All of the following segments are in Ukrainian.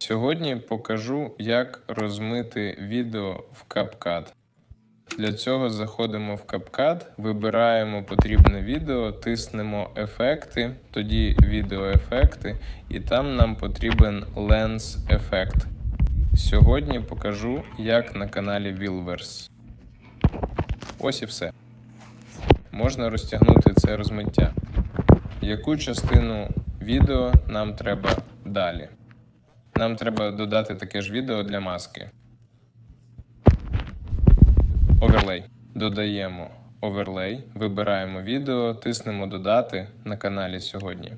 Сьогодні покажу, як розмити відео в CapCut. Для цього заходимо в CapCut, вибираємо потрібне відео, тиснемо ефекти, тоді відеоефекти, і там нам потрібен Lens ефект. Сьогодні покажу, як на каналі Wilverse. Ось і все. Можна розтягнути це розмиття. Яку частину відео нам треба далі? Нам треба додати таке ж відео для маски. Оверлей. Додаємо оверлей, вибираємо відео, тиснемо додати на каналі сьогодні.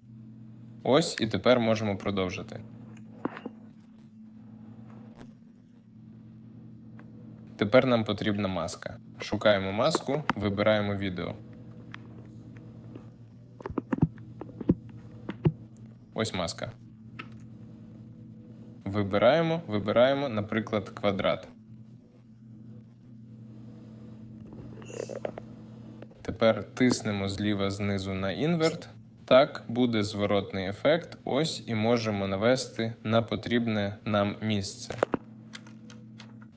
Ось і тепер можемо продовжити. Тепер нам потрібна маска. Шукаємо маску, вибираємо відео. Ось маска. Вибираємо, вибираємо, наприклад, квадрат. Тепер тиснемо зліва знизу на інверт. Так буде зворотний ефект. Ось і можемо навести на потрібне нам місце.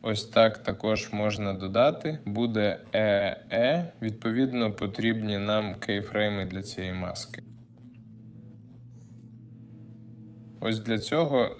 Ось так також можна додати. Буде ЕЕ. Відповідно, потрібні нам кейфрейми для цієї маски. Ось для цього